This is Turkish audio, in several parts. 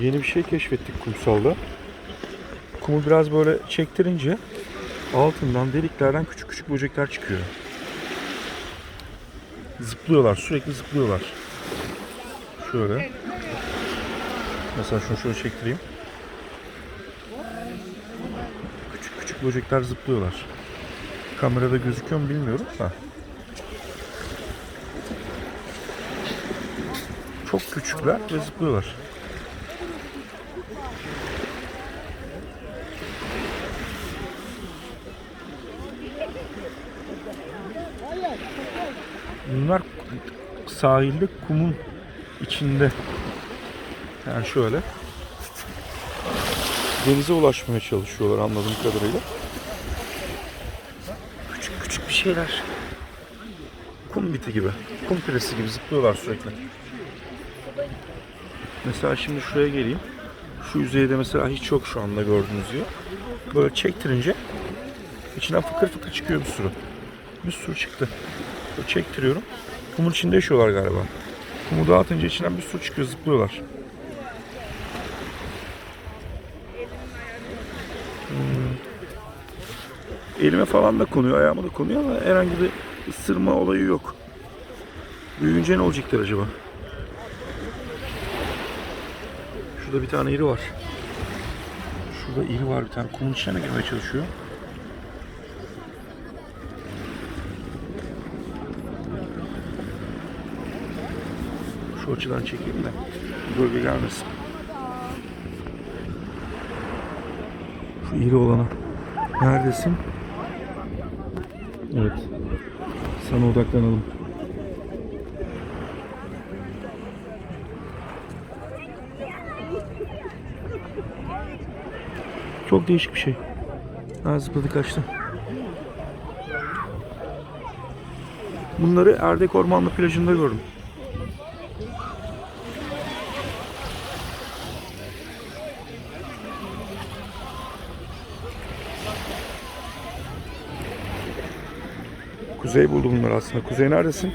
Yeni bir şey keşfettik kumsalda. Kumu biraz böyle çektirince altından deliklerden küçük küçük böcekler çıkıyor. Zıplıyorlar, sürekli zıplıyorlar. Şöyle. Mesela şunu şöyle çektireyim. Küçük küçük böcekler zıplıyorlar. Kamerada gözüküyor mu bilmiyorum da. Çok küçükler ve zıplıyorlar. Bunlar sahilde kumun içinde. Yani şöyle. Denize ulaşmaya çalışıyorlar anladığım kadarıyla. Küçük küçük bir şeyler. Kum biti gibi. Kum piresi gibi zıplıyorlar sürekli. Mesela şimdi şuraya geleyim. Şu yüzeyde mesela hiç yok şu anda gördüğünüz gibi. Böyle çektirince içinden fıkır fıkır çıkıyor bir sürü. Bir sürü çıktı. Çektiriyorum. Kumun içinde yaşıyorlar galiba. Kumu dağıtınca içinden bir sürü çıkıyor, zıplıyorlar. Hmm. Elime falan da konuyor, ayağıma da konuyor ama herhangi bir ısırma olayı yok. Büyüyünce ne olacaklar acaba? Şurada bir tane iri var. Şurada iri var bir tane. Kumun içine girmeye çalışıyor? Şu açıdan çekeyim de gölge gelmesin. Şu iri olana. Neredesin? Evet. Sana odaklanalım. Çok değişik bir şey. Ha zıpladı kaçtı. Bunları Erdek Ormanlı plajında gördüm. Kuzey buldu bunları aslında. Kuzey neredesin?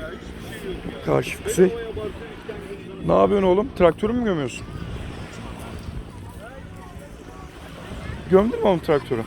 Kaşif Kuzey. Ne yapıyorsun oğlum? Traktörü mü gömüyorsun? Gömdün mü oğlum traktörü?